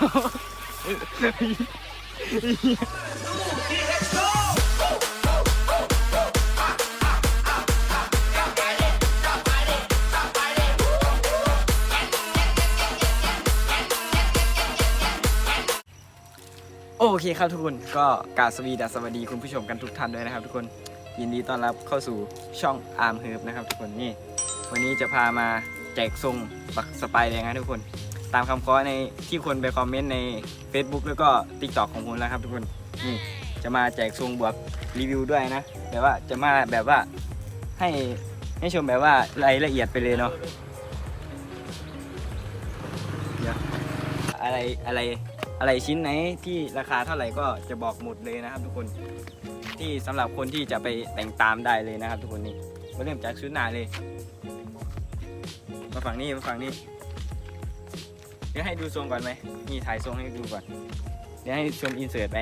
โอเคครับทุกคนก็กราบสวีดัสสวัสดีคุณผู้ชมกันทุกท่านด้วยนะครับ ทุกคนยินดีต้อนรับเข้าสู่ช่องอาร์มเฮิร์บนะครับ ทุกคนนี่ วันนี้จะพามาแจกทรงปักสไปแดงนะทุกคน ตามคำขอในที่คนไปคอมเมนต์ใน Facebook แล้วก็ TikTok ของผมแล้วครับทุกคนนี่จะมาแจกทรงบวกรีวิวด้วยนะแบบว่าจะมาแบบว่าให้ให้ชมแบบว่ารายละเอียดไปเลยเนาะอะไรอะไรอะไรชิ้นไหนที่ราคาเท่าไหร่ก็จะบอกหมดเลยนะครับทุกคนที่สำหรับคนที่จะไปแต่งตามได้เลยนะครับ ทุกคนนี่มาเริ่มจากชุดหน้าเลย มาฝั่งนี้มาฝั่งนี้ เดี๋ยวให้ดูทรงก่อนไหมนี่ถ่ายทรงให้ดูก่อน เดี๋ยวให้ชมอินเสิร์ตไป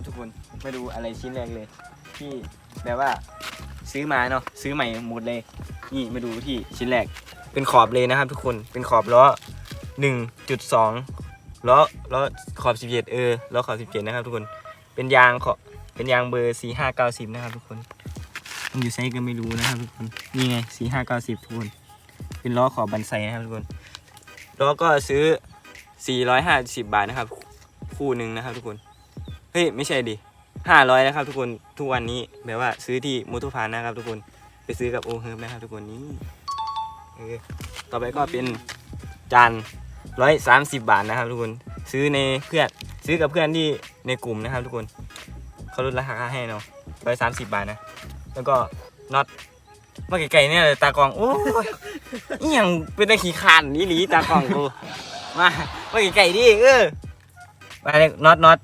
มาครับทุกคนมาดูอะไรชิ้นแรกเลย ที่แบบว่าซื้อมาเนาะซื้อใหม่หมดเลย นี่มาดูที่ชิ้นแรก เป็นขอบเลยนะครับ ทุกคนเป็นขอบล้อ 1.2ล้อล้อขอบ 17 เออล้อขอบ 17 นะครับ ทุกคนเป็นยางขอบเป็นยางเบอร์4590 นะครับ ทุกคนมันอยู่ไซส์ก็ไม่รู้นะครับทุกคนนี่ไง 4590 ทุกคน เป็นล้อขอบบันไซนะครับทุกคนล้อก็ซื้อ 450 บาทนะครับ คู่หนึ่งนะครับทุกคน เฮ้ยไม่ใช่ดิ500นะครับทุกคนทุกวันนี้แบบว่าซื้อที่มูทูพานนะครับ ทุกคนไปซื้อกับโอเฮิร์มนะครับ ทุกคนนี้เออต่อไปก็เป็นจานร้อยสามสิบบาทนะครับ ทุกคนซื้อในเพื่อนซื้อกับเพื่อนที่ในกลุ่มนะครับ ทุกคนเขาลดราคาให้เนาะร้อยสามสิบบาทนะ แล้วก็น็อตมาไกลๆเนี่ยเลยตากล้องโอ้ยอหยังเป็นตะขี้คานนี่หลีตากล้องกูมามาไกลๆดิเออมาเลยน็อตน็อต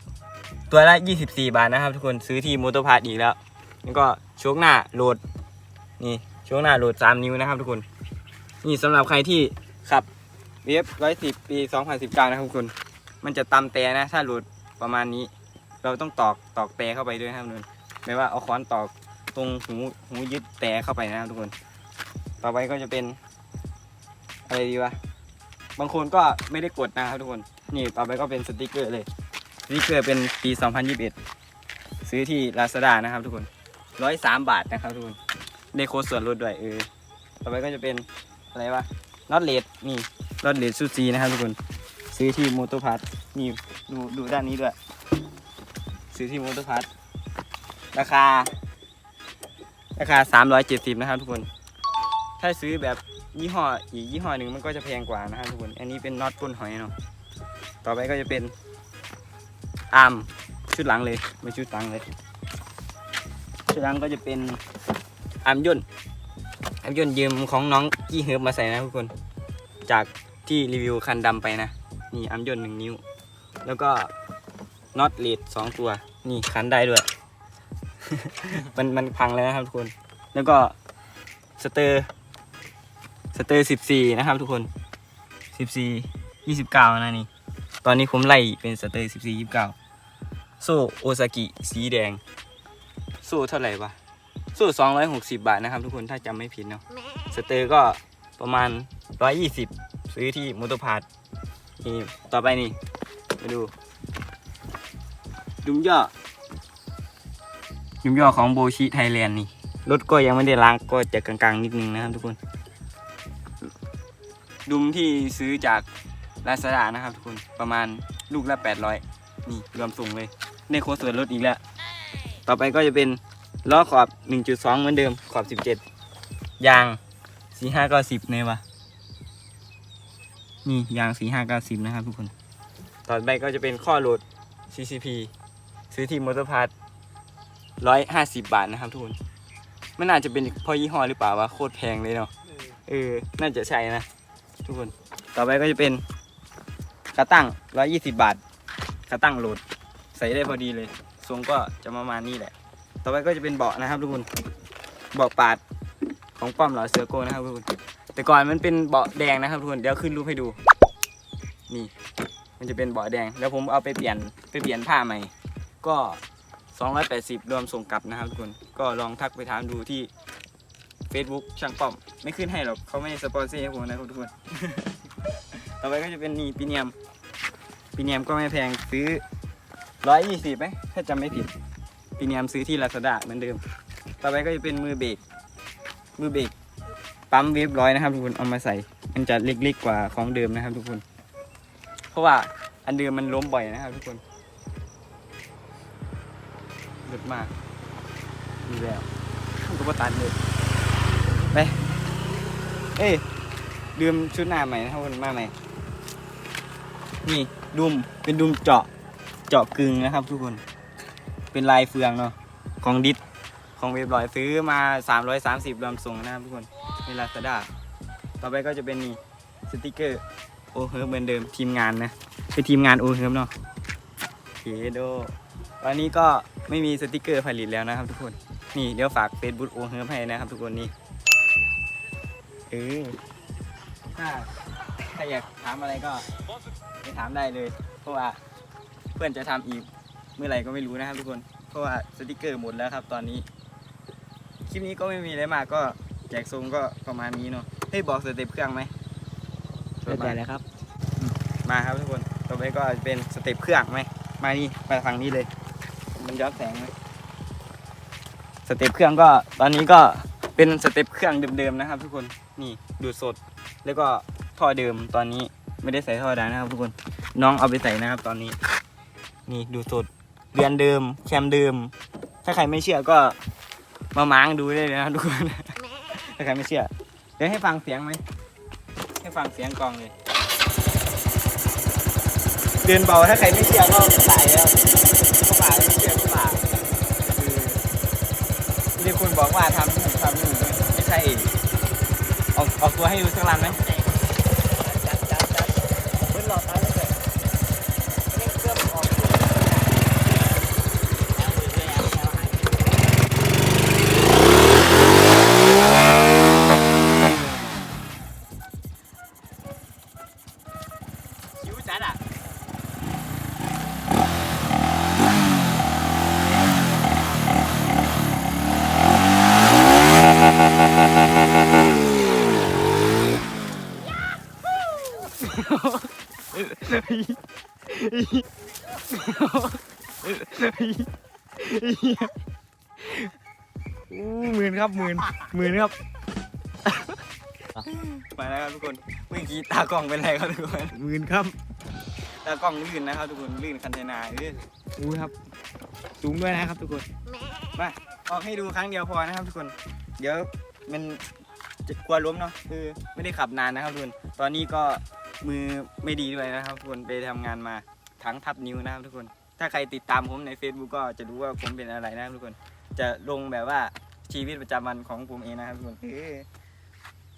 ตัวละยี่สิบสี่บาทนะครับ ทุกคนซื้อที่มอเตอร์พาร์ทอีกแล้วแล้วก็โชคหน้าโหลดนี่โชคหน้าโหลดสามนิ้วนะครับ ทุกคน นี่สำหรับใครที่ขับเวฟร้อยสิบปีสองพันสิบก้านะครับทุกคน มันจะตำแต่นะ ถ้าโหลดประมาณนี้ เราต้องตอกตอกแต่เข้าไปด้วยนะครับทุกคนไม่ว่าเอาค้อนตอกตรงหูหูยึดแต่เข้าไปนะครับทุกคน ต่อไปก็จะเป็นอะไรดีวะบางคนก็ไม่ได้กดนะครับทุกคน นี่ต่อไปก็เป็นสติกเกอร์เลย สติกเกอร์เป็นปี 2021 ซื้อที่ Lazada นะครับทุกคนร้อยสามบาทนะครับทุกคนได้โค้ดส่วนลดด้วยเออ ต่อไปก็จะเป็นอะไรวะน็อตเลดนี่น็อตเลดซูซีนะครับทุกคน ซื้อที่มอเตอร์พาร์ทนี่ดูดูด้านนี้ด้วย ซื้อที่มอเตอร์พาร์ทราคา ราคา 370 นะครับทุกคน ถ้าซื้อแบบยี่ห้ออีกยี่ห้อหนึ่งมันก็จะแพงกว่านะครับทุกคน อันนี้เป็นน็อตก้นหอยเนาะ ต่อไปก็จะเป็น อามชุดหลังเลยไม่ชุดตังเลยชุดหลังก็จะเป็นอามย่นอามย่นยืมของน้องกี้เฮิร์บมาใส่นะทุกคน จากที่รีวิวคันดำไปนะนี่อัมยนหนึ่งนิ้ว แล้วก็น็อตเลดสองตัวนี่คันได้ด้วย มันมันพังแล้วนะครับทุกคน แล้วก็สเตอร์สเตอร์สิบสี่นะครับทุกคนสิบสี่ยี่สิบเก้านะนี่ ตอนนี้ผมไล่เป็นสเตอร์สิบสี่ยี่สิบเก้า โซ่โอซากิสีแดง โซ่เท่าไหร่วะโซ่สองร้อยหกสิบบาทนะครับทุกคนถ้าจำไม่ผิดเนาะสเตอร์ก็ประมาณ 120 ซื้อที่มอเตอร์พาร์ทนี่ต่อไปนี่มาดูดุมย่อดุมย่อของโบชิไทยแลนด์นี่รถก็ยังไม่ได้ล้างก็จะกลางๆ นิดนึงนะครับทุกคน ดุมที่ซื้อจากลาซาด้านะครับทุกคนประมาณลูกละ 800 นี่รวมส่งเลย ได้โค้ดส่วนลดอีกแล้ว ต่อไปก็จะเป็นล้อขอบ 1.2 เหมือนเดิม ขอบ 17 ยางสี่ห้าก็สิบเนี่ยวะนี่ยางสี่ห้าก้าสิบนะครับทุกคน ต่อไปก็จะเป็นข้อโหลด CCP ซื้อที่มอเตอร์พาร์ทร้อยห้าสิบบาทนะครับทุกคน มันน่าจะเป็นเพอยี่ห้อหรือเปล่าวะโคตรแพงเลยเนาะ เออ น่าจะใช่นะ ทุกคน ต่อไปก็จะเป็นขาตั้งร้อยยี่สิบบาทขาตั้งโหลด ใส่ได้พอดีเลยทรงก็จะประมาณนี้แหละ ต่อไปก็จะเป็นเบาะนะครับทุกคนเบาะปาดของป้อมเหล่าเสือโก้นะครับทุกคนแต่ก่อนมันเป็นเบาะแดงนะครับทุกคนเดี๋ยวขึ้นรูปให้ดูนี่มันจะเป็นเบาะแดง แล้วผมเอาไปเปลี่ยนไปเปลี่ยนผ้าใหม่ ก็ 280 รวมส่งกลับนะครับทุกคนก็ลองทักไปถามดูที่ Facebook ช่างป้อม ไม่ขึ้นให้หรอกเขาไม่ได้สปอนเซอร์ให้ผมนะครับทุกคน ต่อไปก็จะเป็นนี่ปีเนียมปีเนียมก็ไม่แพงซื้อ 120ไหมถ้าจำไม่ผิดปีเนียมซื้อที่ลาซาด้าเหมือนเดิม ต่อไปก็จะเป็นมือเบรกมือเบรกปั๊มเวฟร้อยนะครับทุกคนเอามาใส่ มันจะเล็กๆกว่าของเดิมนะครับทุกคน เพราะว่าอันเดิมมันล้มบ่อยนะครับทุกคนเดือดมากดีแล้วก็ตัดเลยไป เอ้ยลืมชุดหน้าใหม่นะครับทุกคนมาใหม่ นี่ดุมเป็นดุมเจาะ เจาะกึ่งนะครับ ทุกคน เป็นลายเฟืองเนาะของดิสของเว็บลอยซื้อมา 330รวมส่งนะครับทุกคนในลาซาด้าต่อไปก็จะเป็นนี่สติกเกอร์โอเฮิร์เหมือนเดิมทีมงานนะเป็นทีมงานโอเฮิร์เนาะเคโดตอนนี้ก็ไม่มีสติกเกอร์ผลิตแล้วนะครับทุกคนนี่เดี๋ยวฝากเฟซบุ๊กโอเฮิร์ให้นะครับ ทุกคนนี่เออถ้าถ้าอยากถามอะไรก็ไปถามได้เลยเพราะว่า เพื่อนจะทำอีกเมื่อไหร่ก็ไม่รู้นะครับทุกคน เพราะว่าสติกเกอร์หมดแล้วครับ ตอนนี้ คลิปนี้ก็ไม่มีอะไรมากก็แจกทรงก็ประมาณนี้เนาะให้ยบอกสเต็ปเครื่องไหมเรียบร้อยแล้วครับ มาครับทุกคน ต่อไปก็จะเป็นสเต็ปเครื่องไหม มานี่มาฝั่งนี้เลย มันย้อนแสงไหมสเต็ปเครื่องก็ตอนนี้ก็เป็นสเต็ปเครื่องเดิมๆนะครับ ทุกคน นี่ดูดสด แล้วก็ท่อเดิมตอนนี้ไม่ได้ใส่ท่อดังนะครับ ทุกคน น้องเอาไปใส่นะครับ ตอนนี้ นี่ดูสดเรือนเดิม แคมเดิม ถ้าใครไม่เชื่อก็มาม้างดูได้เลยนะทุกคนถ้าใครไม่เชื่อ เดี๋ยวให้ฟังเสียงไหมให้ฟังเสียงกลองเลยเดินเบาถ้าใครไม่เชื่อก็ตายแล้วก็ป่าไม่เชื่อก็ป่าคือมีคนบอกว่าทำนู่นทำนู่นไม่ใช่เองออกออกตัวให้ดูสักลันไหม อู้หมื่นครับหมื่นหมื่นครับมาแล้วครับทุกคน เมื่อกี้ตากล้องเป็นไรครับทุกคน หมื่นครับ ตากล้องลื่นนะครับทุกคน ลื่นคันเทนาเอออู้ครับ สูงด้วยนะครับทุกคน มาออกให้ดูครั้งเดียวพอนะครับทุกคน เดี๋ยวมันจะกลัวล้มเนาะ คือไม่ได้ขับนานนะครับทุกคน ตอนนี้ก็ มือไม่ดีด้วยนะครับทุกคนไปทำงานมาทั้งทับนิ้วนะครับทุกคน ถ้าใครติดตามผมใน Facebook ก็จะรู้ว่าผมเป็นอะไรนะครับทุกคน จะลงแบบว่าชีวิตประจำวันของผมเองนะครับทุกคนเออ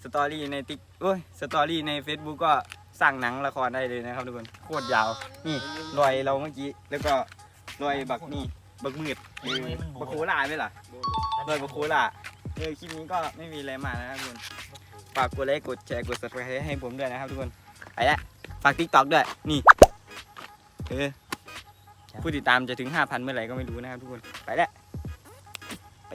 สตอรี่ในติ๊กโอ้ยสตอรี่ใน Facebook ก็สร้างหนังละครได้เลยนะครับทุกคนโคตรยาว นี่รอยเราเมื่อกี้แล้วก็รอยบักนี่บักมืดบักโคลาไหมล่ะรอยบักโคลาเออคลิปนี้ก็ไม่มีอะไรมากนะครับทุกคนฝากกดไลค์กดแชร์กด subscribe ให้ผมด้วยนะครับทุกคน ไปแล้วฝากติ๊กตอกด้วย นี่เออผู้ติดตามจะถึง 5,000 เมื่อไหร่ก็ไม่รู้นะครับทุกคน ไปแล้วไป